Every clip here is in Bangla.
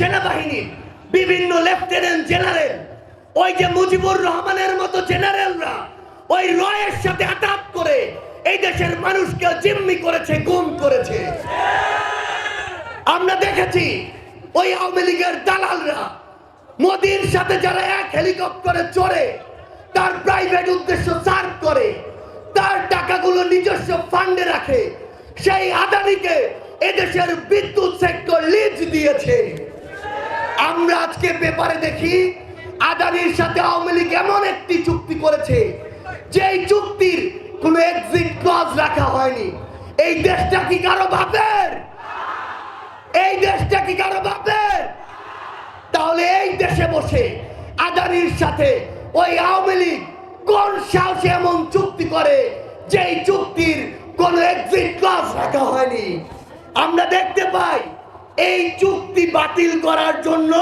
সেনাবাহিনীর বিভিন্ন লেফটেন্যান্ট জেনারেল, ওই যে মুজিবুর রহমানের মতো জেনারেলরা, ওই রয়ের সাথে আটাক করে এই দেশের মানুষকে জিম্মি করেছে, গুম করেছে। আমরা দেখেছি ওই আওয়ামী লীগের দালালরা মোদির সাথে যারা এক হেলিকপ্টারে চড়ে, তার প্রাইভেট উদ্দেশ্য সার্ভ করে, তার টাকাগুলো নিজস্ব ফান্ডে রাখে, সেই আদানিকে এদেশের বিদ্যুৎ সেক্টর লিজ দিয়েছে। আমরা আজকে পেপারে দেখি আদানির সাথে আওয়ামী লীগ এমন একটি চুক্তি করেছে, যেই চুক্তির কোনো এক্সিট ক্লজ রাখা হয়নি। এই দেশটা কি কারও বাপের? এই দেশটা কি কারও বাপের? তাহলে এই দেশে বসে আদানির সাথে ওই আওয়ামী লীগ কোন সাহসে এমন চুক্তি করে, যেই চুক্তির কোন এক্সিট ক্লজ রাখা হয়নি? আমরা দেখতে পাই এই চুক্তি বাতিল করার জন্য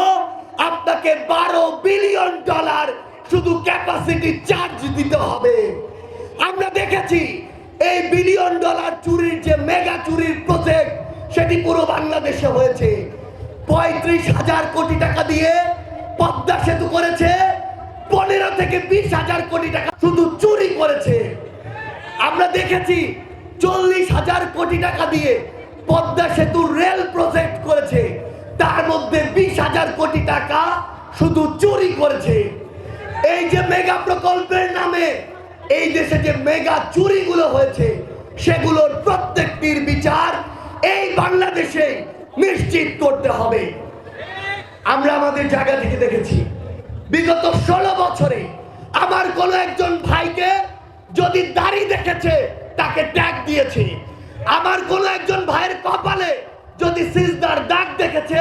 আপনাকে বারো বিলিয়ন ডলার শুধু ক্যাপাসিটি চার্জ দিতে হবে। আমরা দেখেছি এই বিলিয়ন ডলার চুরির যে মেগা চুরির প্রজেক্ট সেটি পুরো বাংলাদেশে হয়েছে। পঁয়ত্রিশ হাজার কোটি টাকা দিয়ে পদ্মা সেতু করেছে, পনেরো থেকে বিশ হাজার কোটি টাকা শুধু চুরি করেছে। আমরা দেখেছি চল্লিশ হাজার কোটি টাকা দিয়ে পদ্মা সেতু হাজার কোটি টাকা শুধু চুরি করেছে। এই যে মেগা প্রকল্পের নামে এই দেশে যে মেগা চুরিগুলো হয়েছে, সেগুলোর প্রত্যেকটির বিচার এই বাংলাদেশে নিশ্চিত করতে হবে। আমরা আমাদের জায়গা থেকে দেখেছি, বিগত ষোলো বছরে আমার কোন একজন ভাইকে যদি দাড়ি দেখেছে, তাকে ট্যাগ দিয়েছে। আমার কোন একজন ভাইয়ের কপালে যদি সিজদার দাগ দেখেছে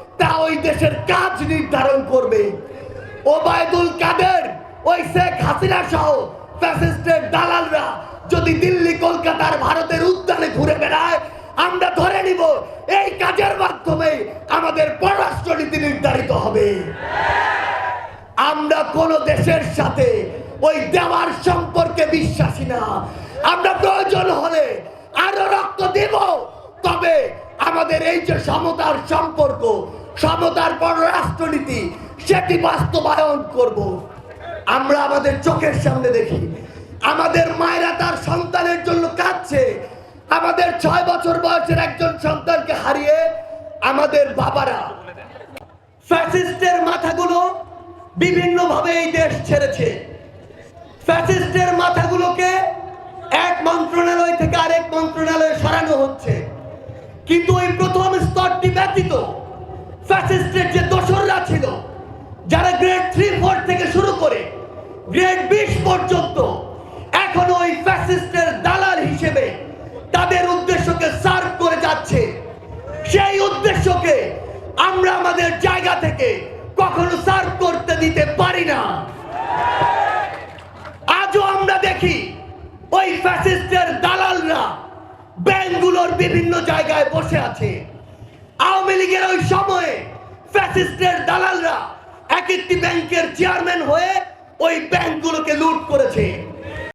তা ওই দেশের কাজ নির্ধারণ করবে। ওবায়দুল কাদের, ওই শেখ হাসিনা সহ ফ্যাসিস্টের দালালরা যদি দিল্লি, কলকাতার ভারতের উদ্যানে ঘুরে বেড়ায়, আমরা ধরে নিব এই কাজের মাধ্যমে আমাদের পররাষ্ট্রনীতি নির্ধারিত হবে। আমরা কোন দেশের সাথে ওই দেওয়ার সম্পর্কে বিশ্বাসী না। আমরা প্রয়োজন হলে আরও রক্ত দেব, তবে আমাদের এই যে সমতার সম্পর্ক সমতার পররাষ্ট্রনীতি সেটি বাস্তবায়ন করব। আমরা আমাদের চোখের সামনে দেখি, আমাদের মায়েরা তার সন্তানের জন্য কাঁদছে। আমাদের ছয় বছর বয়সের একজন সন্তানকে হারিয়ে আমাদের বাবারা ফ্যাসিস্টের মাথাগুলো বিভিন্নভাবে এই দেশ ছেড়েছে। ফ্যাসিস্টের মাথাগুলোকে এক মন্ত্রণালয় থেকে আরেক মন্ত্রণালয়ে সরানো হচ্ছে। কিন্তু ওই প্রথম স্তরটি ব্যতীত ফ্যাসিস্টের যে দোসররা ছিল যারা গ্রেড থ্রি ফোর থেকে শুরু করে গ্রেড বিশ পর্যন্ত এখন ওই ফ্যাসিস্টের দালাল হিসেবে তাদের উদ্দেশ্যকে সার্ভ করে যাচ্ছে। সেই উদ্দেশ্যকে আমরা আমাদের জায়গা থেকে কখনো সার্ভ করতে দিতে পারি না। আজও আমরা দেখি ওই ফ্যাসিস্টের দালালরা ব্যাংকগুলোর বিভিন্ন জায়গায় বসে আছে। আওয়ামী লীগের ওই সময়ে ফ্যাসিস্টের দালালরা এক একটি ব্যাংকের চেয়ারম্যান হয়ে ওই ব্যাংকগুলোকে লুট করেছে।